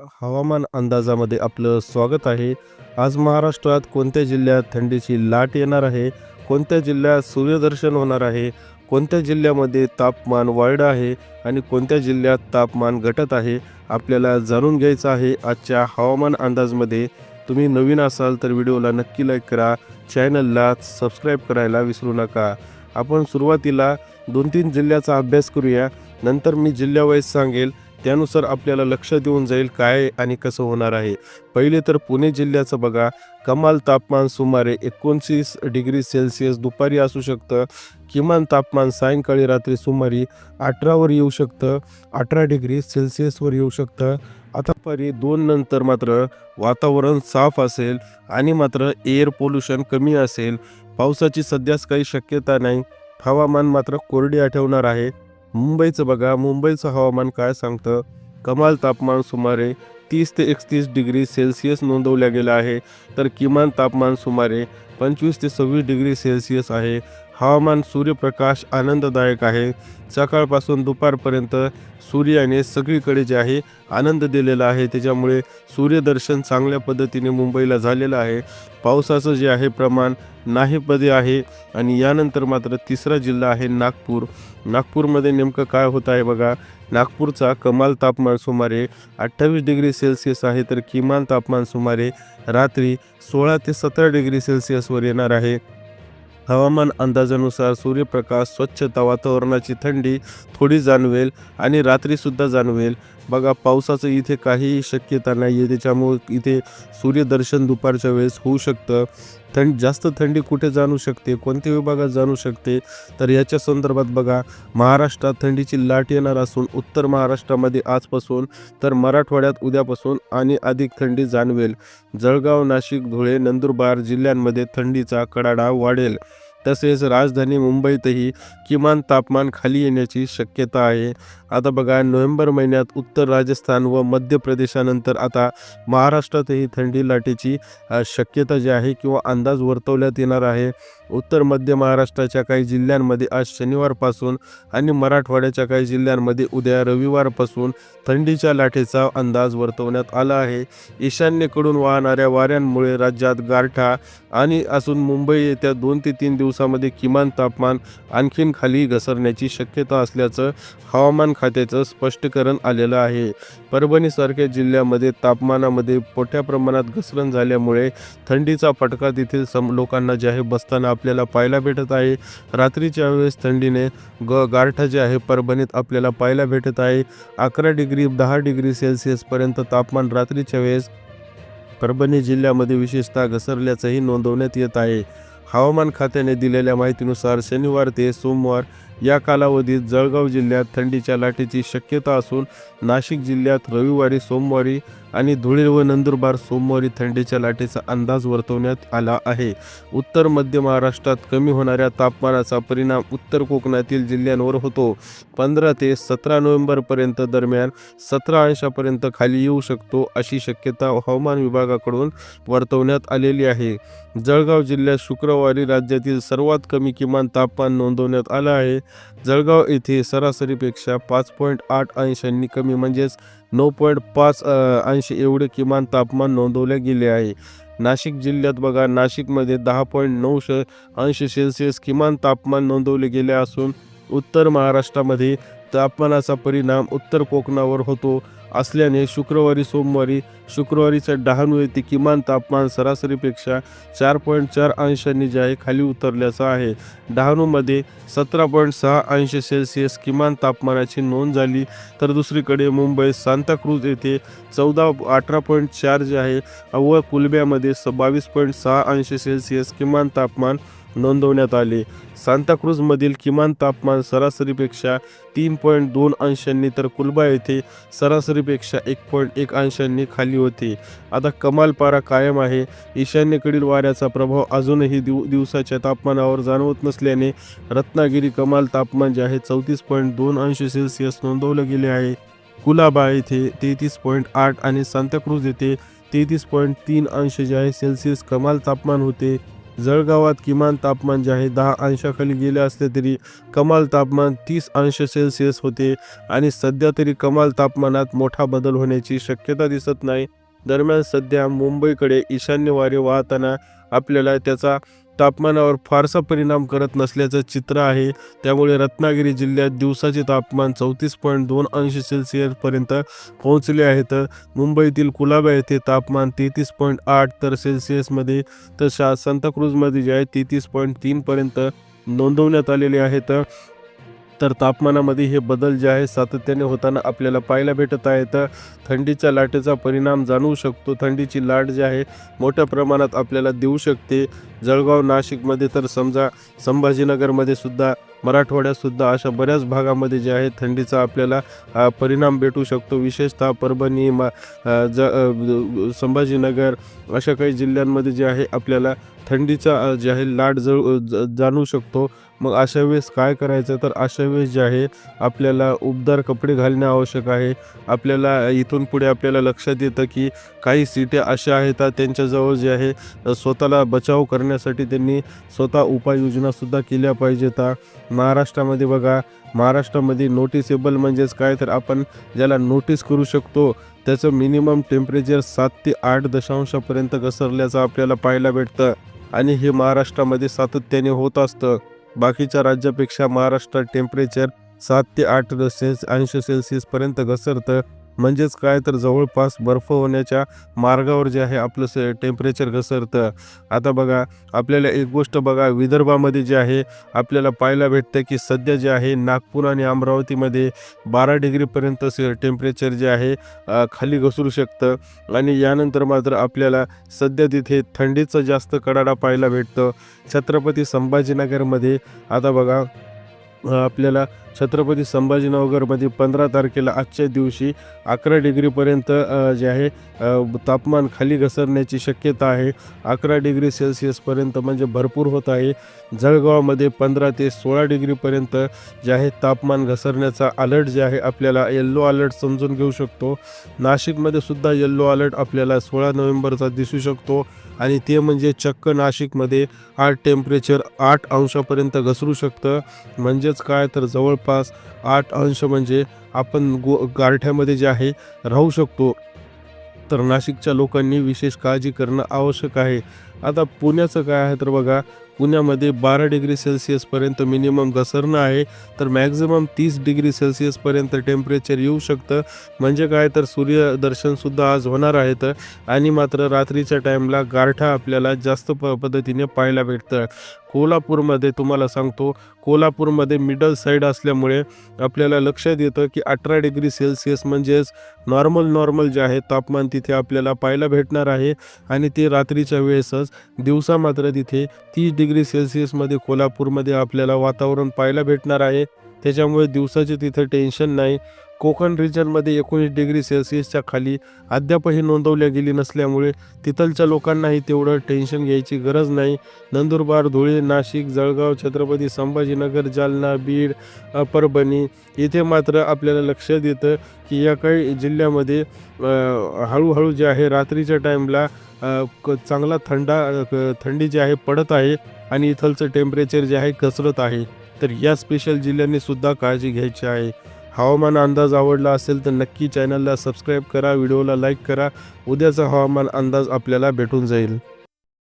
हवामान अंदाजामध्ये आपलं स्वागत आहे. आज महाराष्ट्रात कोणत्या जिल्ह्यात थंडीची लाट येणार आहे? कोणत्या जिल्ह्यात सूर्यदर्शन होणार आहे? कोणत्या जिल्ह्यामध्ये तापमान वाढ आहे? आणि कोणत्या जिल्ह्यात तापमान घटत आहे? आपल्याला जाणून घ्यायचं आहे आजच्या हवामान अंदाजमध्ये. तुम्ही नवीन असाल तर व्हिडिओला नक्की लाईक करा. चॅनलला सबस्क्राईब करायला विसरू नका. आपण सुरुवातीला दोन तीन जिल्ह्याचा अभ्यास करूया. नंतर मी जिल्ह्यावाईज सांगेल. त्यानुसार आपल्याला लक्ष देऊन जाईल काय आणि कसं होणार आहे. पहिले तर पुणे जिल्ह्याचं बघा कमाल तापमान सुमारे एकोणतीस डिग्री सेल्सिअस दुपारी असू शकतं. किमान तापमान सायंकाळी रात्री सुमारे अठरावर येऊ शकतं अठरा डिग्री सेल्सिअसवर येऊ शकतं. आता परी दोन नंतर मात्र वातावरण साफ असेल आणि मात्र एअर पोल्युशन कमी असेल. पावसाची सध्याच काही शक्यता नाही. हवामान मात्र कोरडी आठवणार आहे. मुंबईचं बघा मुंबईचं हवामान काय सांगतं? कमाल तापमान सुमारे तीस ते एकतीस डिग्री सेल्सिअस नोंदवल्या गेला आहे. तर किमान तापमान सुमारे पंचवीस ते सव्वीस डिग्री सेल्सिअस आहे. हवामान सूर्यप्रकाश आनंददायक आहे. सकाळपासून दुपारपर्यंत सूर्याने सगळीकडे जे आहे आनंद दिलेला आहे. त्याच्यामुळे सूर्यदर्शन चांगल्या पद्धतीने मुंबईला झालेलं आहे. पावसाचं जे आहे प्रमाण नाहीपदे आहे आणि यानंतर मात्र तिसरा जिल्हा आहे नागपूर. नागपूरमध्ये नेमकं काय होत आहे बघा. नागपूरचा कमाल तापमान सुमारे अठ्ठावीस डिग्री सेल्सिअस आहे तर किमान तापमान सुमारे रात्री सोळा ते सतरा डिग्री सेल्सिअसवर येणार आहे. हवामान अंदाजानुसार सूर्यप्रकाश स्वच्छता वातावरणाची थंडी थोडी जाणवेल आणि रात्रीसुद्धा जाणवेल. बघा पावसाचं इथे काहीही शक्यता नाही आहे त्याच्यामुळे इथे सूर्यदर्शन दुपारच्या वेळेस होऊ शकतं. थंड जास्त थंडी कुठे जाणू शकते कोणत्या विभागात जाणू शकते? तर याच्या संदर्भात बघा महाराष्ट्रात थंडीची लाट येणार असून उत्तर महाराष्ट्रामध्ये आजपासून तर मराठवाड्यात उद्यापासून आणि अधिक थंडी जाणवेल. जळगाव नाशिक धुळे नंदुरबार जिल्ह्यांमध्ये थंडीचा कडाडा वाढेल. तसेच राजधानी मुंबईतही किमान तापमान खाली येण्याची शक्यता आहे. आता बघा नोव्हेंबर महिन्यात उत्तर राजस्थान व मध्य प्रदेशानंतर आता महाराष्ट्रातही थंडी लाटेची शक्यता जी आहे किंवा अंदाज वर्तवण्यात येणार आहे. उत्तर मध्य महाराष्ट्राच्या काही जिल्ह्यांमध्ये आज शनिवारपासून आणि मराठवाड्याच्या काही जिल्ह्यांमध्ये उद्या रविवारपासून थंडीच्या लाटेचा अंदाज वर्तवण्यात आला आहे. ईशान्येकडून वाहणाऱ्या वाऱ्यांमुळे राज्यात गारठा आणि असून मुंबई येत्या दोन ते तीन दिवसामध्ये किमान तापमान आणखीन खाली घसरण्याची शक्यता असल्याचं हवामान खात्याचं स्पष्टीकरण आलेलं आहे. परभणीसारख्या जिल्ह्यामध्ये तापमानामध्ये मोठ्या प्रमाणात घसरण झाल्यामुळे थंडीचा फटका तेथील सम लोकांना जे आहे बसताना आपल्याला पाहायला भेटत आहे. रात्रीच्या वेळेस थंडीने ग गारठा जे आहे परभणीत आपल्याला पाहायला भेटत आहे. अकरा डिग्री दहा डिग्री सेल्सिअसपर्यंत तापमान रात्रीच्या वेळेस परभणी जिल्ह्यामध्ये विशेषतः घसरल्याचंही नोंदवण्यात येत आहे. हवामान खात्याने दिलेल्या माहितीनुसार शनिवार ते सोमवार या कालावधीत जळगाव जिल्ह्यात थंडीच्या लाटेची शक्यता असून नाशिक जिल्ह्यात रविवारी सोमवारी आणि धुळे व नंदुरबार सोमवारी थंडीच्या लाटेचा अंदाज वर्तवण्यात आला आहे. उत्तर मध्य महाराष्ट्रात कमी होणाऱ्या तापमानाचा परिणाम उत्तर कोकणातील जिल्ह्यांवर होतो. पंधरा ते सतरा नोव्हेंबरपर्यंत दरम्यान सतरा अंशापर्यंत खाली येऊ शकतो अशी शक्यता हवामान विभागाकडून वर्तवण्यात आलेली आहे. जळगाव जिल्ह्यात शुक्रवारी राज्यातील सर्वात कमी किमान तापमान नोंदवण्यात आलं आहे. जळगाव येथे सरासरीपेक्षा पाच पॉईंट आठ अंशांनी कमी म्हणजेच नऊ पॉईंट पाच अंश एवढे किमान तापमान नोंदवले गेले आहे. नाशिक जिल्ह्यात बघा नाशिकमध्ये दहा पॉईंट नऊ अंश सेल्सिअस किमान तापमान नोंदवले गेले असून उत्तर महाराष्ट्रामध्ये तापमानाचा परिणाम उत्तर कोकणावर होतो. असल्याने शुक्रवारी सोमवारी शुक्रवारीचं डहाणू येथे किमान तापमान सरासरीपेक्षा चार पॉईंट चार अंशांनी जे आहे खाली उतरल्याचं आहे. डहाणूमध्ये सतरा पॉईंट सहा अंश सेल्सिअस किमान तापमानाची नोंद झाली. तर दुसरीकडे मुंबई सांताक्रूज येथे चौदा अठरा पॉईंट चार जे आहे व कुलब्यामध्ये स बावीस पॉईंट सहा अंश सेल्सिअस किमान तापमान नोंदवण्यात आले. सांताक्रूजमधील किमान तापमान सरासरीपेक्षा तीन पॉईंट दोन अंशांनी तर कुलबा येथे सरासरीपेक्षा एक पॉईंट एक अंशांनी खाली होते. आता कमाल पारा कायम आहे. ईशान्येकडील वाऱ्याचा प्रभाव अजूनही दिव दिवसाच्या तापमानावर जाणवत नसल्याने रत्नागिरी कमाल तापमान जे आहे चौतीस पॉईंट दोन अंश सेल्सिअस नोंदवलं गेले आहे. कुलाबा येथे तेहतीस पॉईंट आठ आणि सांताक्रूज येथे तेहतीस पॉईंट तीन अंश जे आहे सेल्सिअस कमाल तापमान होते. जळगावात किमान तापमान जे आहे दहा अंशाखाली गेले असले तरी कमाल तापमान तीस अंश सेल्सिअस होते. आणि सध्या तरी कमाल तापमानात मोठा बदल होण्याची शक्यता दिसत नाही. दरम्यान सध्या मुंबईकडे ईशान्य वारे वाहताना आपल्याला त्याचा तापमानावर फारसा परिणाम करत नसल्याचं चित्र आहे. त्यामुळे रत्नागिरी जिल्ह्यात दिवसाचे तापमान चौतीस पॉईंट दोन अंश सेल्सिअसपर्यंत पोहोचले आहेत मुंबईतील कुलाबा येथे तापमान तेहतीस पॉईंट आठ तर सेल्सिअसमध्ये तर शा सांताक्रूजमध्ये जे आहे तेहतीस पॉईंट तीनपर्यंत नोंदवण्यात आलेले आहेत तर तापमानामध्ये हे बदल जे आहे सातत्याने होताना आपल्याला पाहायला भेटत आहे. तर थंडीच्या लाटेचा परिणाम जाणवू शकतो. थंडीची लाट जी आहे मोठ्या प्रमाणात आपल्याला देऊ शकते. जळगाव नाशिकमध्ये तर समजा संभाजीनगरमध्ये सुद्धा मराठवाड्यातसुद्धा अशा बऱ्याच भागामध्ये जे आहे थंडीचा आपल्याला परिणाम भेटू शकतो. विशेषतः परभणी मा ज संभाजीनगर अशा काही जिल्ह्यांमध्ये जे आहे आपल्याला थंडीचा जे आहे लाट जळ ज- जाणवू शकतो. मग अशा वेळेस काय करायचं? तर अशा वेळेस जे आहे आपल्याला उबदार कपडे घालणे आवश्यक आहे. आपल्याला इथून पुढे आपल्याला लक्षात येतं की काही सीट्या अशा आहेत त्यांच्याजवळ जे आहे स्वतःला बचाव करण्यासाठी त्यांनी स्वतः उपाययोजनासुद्धा केल्या पाहिजेत. महाराष्ट्रामध्ये बघा महाराष्ट्रामध्ये नोटिसेबल म्हणजेच काय? तर आपण ज्याला नोटीस करू शकतो त्याचं मिनिमम टेम्परेचर सात ते आठ दशांशापर्यंत घसरल्याचं आपल्याला पाहायला भेटतं. आणि हे महाराष्ट्रामध्ये सातत्याने होत असतं. बाकीच्या राज्यापेक्षा महाराष्ट्रात टेम्परेचर सात ते आठ सेल्स अंश सेल्सिअसपर्यंत घसरतं. म्हणजेच काय तर जवळपास बर्फ होण्याच्या मार्गावर जे आहे आपलं स टेम्परेचर घसरतं. आता बघा आपल्याला एक गोष्ट बघा विदर्भामध्ये जे आहे आपल्याला पाहायला भेटतं की सध्या जे आहे नागपूर आणि अमरावतीमध्ये बारा डिग्रीपर्यंत टेम्परेचर जे आहे खाली घसरू शकतं. आणि यानंतर मात्र आपल्याला सध्या तिथे थंडीचं जास्त कडाडा पाहायला भेटतं. छत्रपती संभाजीनगरमध्ये आता बघा आपल्याला छत्रपती संभाजीनगरमध्ये पंधरा तारखेला आजच्या दिवशी अकरा डिग्रीपर्यंत जे आहे तापमान खाली घसरण्याची शक्यता आहे. अकरा डिग्री सेल्सिअसपर्यंत म्हणजे भरपूर होत आहे. जळगावमध्ये पंधरा ते सोळा डिग्रीपर्यंत जे आहे तापमान घसरण्याचा अलर्ट जे आहे आपल्याला येल्लो अलर्ट समजून घेऊ शकतो. नाशिकमध्ये सुद्धा येल्लो अलर्ट आपल्याला सोळा नोव्हेंबरचा दिसू शकतो. आणि ते म्हणजे चक्क नाशिकमध्ये आठ टेम्परेचर आठ अंशापर्यंत घसरू शकतं. म्हणजेच काय? तर जवळपास आठ अंश म्हणजे आपण गो गारठ्यामध्ये जे आहे राहू शकतो. तर नाशिकच्या लोकांनी विशेष काळजी करणं आवश्यक आहे. आता पुण्याचं काय आहे तर बघा पुण्यामध्ये बारा डिग्री सेल्सिअसपर्यंत मिनिमम घसरणं आहे तर मॅक्झिमम तीस डिग्री सेल्सिअसपर्यंत टेम्परेचर येऊ शकतं. म्हणजे काय तर सूर्यदर्शनसुद्धा आज होणार आहेत आणि मात्र रात्रीच्या टाईमला गारठा आपल्याला जास्त प पद्धतीने पाहायला भेटतं कोल्हापूरमध्ये तुम्हाला सांगतो कोल्हापूरमध्ये मिडल साईड असल्यामुळे आपल्याला लक्षात येतं की अठरा डिग्री सेल्सिअस म्हणजेच नॉर्मल नॉर्मल जे आहे तापमान तिथे आपल्याला पाहायला भेटणार आहे. आणि ते रात्रीच्या वेळेसच दिवसा मात्र तिथे तीस डिग्री सेल्सिअसमध्ये कोल्हापूरमध्ये आपल्याला वातावरण पाहायला भेटणार आहे. त्याच्यामुळे दिवसाचे तिथं टेन्शन नाही. कोकण रिजनमध्ये एकोणीस डिग्री सेल्सिअसच्या खाली अद्यापही नोंदवल्या गेली नसल्यामुळे तिथलच्या लोकांनाही तेवढं टेन्शन घ्यायची गरज नाही. नंदुरबार धुळे नाशिक जळगाव छत्रपती संभाजीनगर जालना बीड परभणी इथे मात्र आपल्याला लक्षात येतं की या काही जिल्ह्यामध्ये हळूहळू जे आहे रात्रीच्या टाईमला क- चांगला थंडा क- थंडी जी आहे पडत आहे आणि इथलचं टेम्परेचर जे आहे घसरत आहे. तर या स्पेशल जिल्ह्यांनी सुद्धा काळजी घ्यायची आहे. हवामान अंदाज आवडला असेल तर नक्की चॅनलला सबस्क्राईब करा व्हिडिओला लाईक करा. उद्याचा हवामान अंदाज आपल्याला भेटून जाईल.